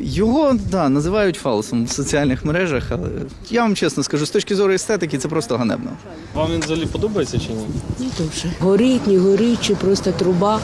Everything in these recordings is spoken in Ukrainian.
Його да, називають фалосом в соціальних мережах, але я вам чесно скажу, з точки зору естетики, це просто ганебно. Вам він взагалі подобається чи ні? Не дуже. Горить, не горить, чи просто труба.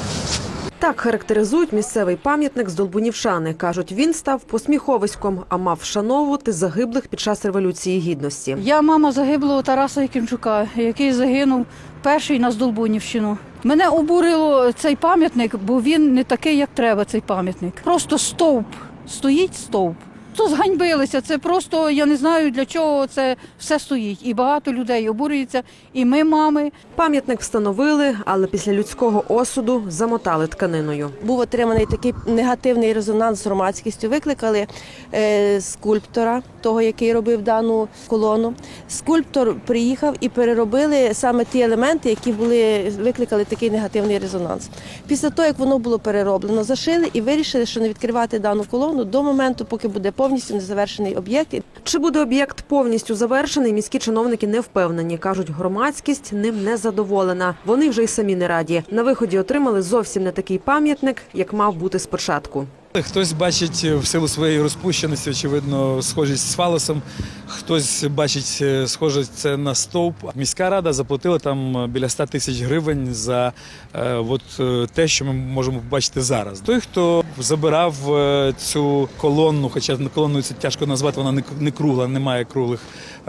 Так характеризують місцевий пам'ятник з Долбунівшани. Кажуть, він став посміховиськом, а мав вшановувати загиблих під час революції гідності. Я мама загиблого Тараса Якимчука, який загинув перший на Здолбунівщину. Мене обурило цей пам'ятник, бо він не такий, як треба, цей пам'ятник. Просто стовп. Стоїть стовп. То зганьбилися. Це просто я не знаю для чого це все стоїть. І багато людей обурюється. І ми, мами, Пам'ятник встановили, але після людського осуду замотали тканиною. був отриманий такий негативний резонанс з громадськістю. Викликали е, скульптора, того, який робив дану колону. Скульптор приїхав і переробили саме ті елементи, які були викликали такий негативний резонанс. Після того, як воно було перероблено, зашили і вирішили, що не відкривати дану колону до моменту, поки буде повністю незавершений об'єкт. Чи буде об'єкт повністю завершений? Міські чиновники не впевнені. кажуть, громадськість ним не задоволена. Вони вже й самі не раді. На виході отримали зовсім не такий пам'ятник, як мав бути спочатку. Хтось бачить в силу своєї розпущеності, очевидно, схожість з фалосом. Хтось бачить е, схоже це на стовп. Міська рада заплатила там біля 100 тисяч гривень за е, от, е, те, що ми можемо побачити зараз. Той, хто забирав е, цю колонну, хоча колонною це тяжко назвати, вона не, не кругла, немає круглих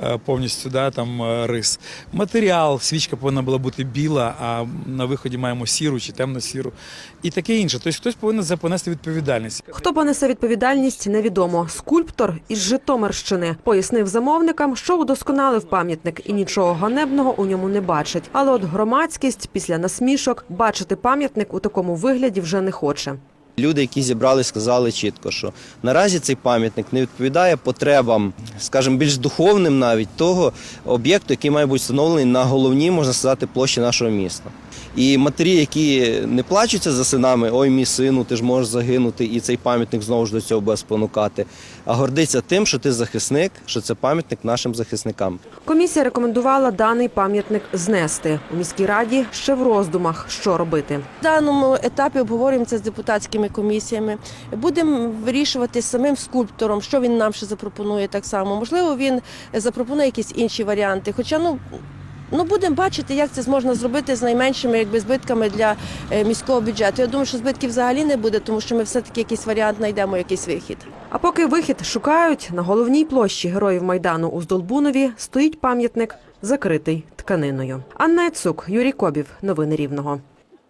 е, повністю да, там, е, рис. Матеріал, свічка повинна була бути біла, а на виході маємо сіру чи темно-сіру. І таке інше. Тобто хтось повинен понести відповідальність. Хто понесе відповідальність, невідомо. Скульптор із Житомирщини пояснив замовникам, що удосконалив пам'ятник і нічого ганебного у ньому не бачить. Але от громадськість після насмішок бачити пам'ятник у такому вигляді вже не хоче. Люди, які зібрали, сказали чітко, що наразі цей пам'ятник не відповідає потребам, скажімо, більш духовним навіть того об'єкту, який має бути встановлений на головній, можна сказати, площі нашого міста. І матері, які не плачуться за синами, ой, мій сину, ти ж можеш загинути, і цей пам'ятник знову ж до цього буде спонукати, а гордиться тим, що ти захисник, що це пам'ятник нашим захисникам. Комісія рекомендувала даний пам'ятник знести. У міській раді ще в роздумах, що робити. В даному етапі обговорюємо це з депутатськими комісіями. Будемо вирішувати самим скульптором, що він нам ще запропонує так само. Можливо, він запропонує якісь інші варіанти. Хоча ну. Ну, будемо бачити, як це можна зробити з найменшими якби, збитками для е, міського бюджету. Я думаю, що збитків взагалі не буде, тому що ми все-таки якийсь варіант знайдемо, якийсь вихід. А поки вихід шукають, на головній площі героїв Майдану у Здолбунові стоїть пам'ятник, закритий тканиною. Анна Яцук, Юрій Кобів. Новини Рівного.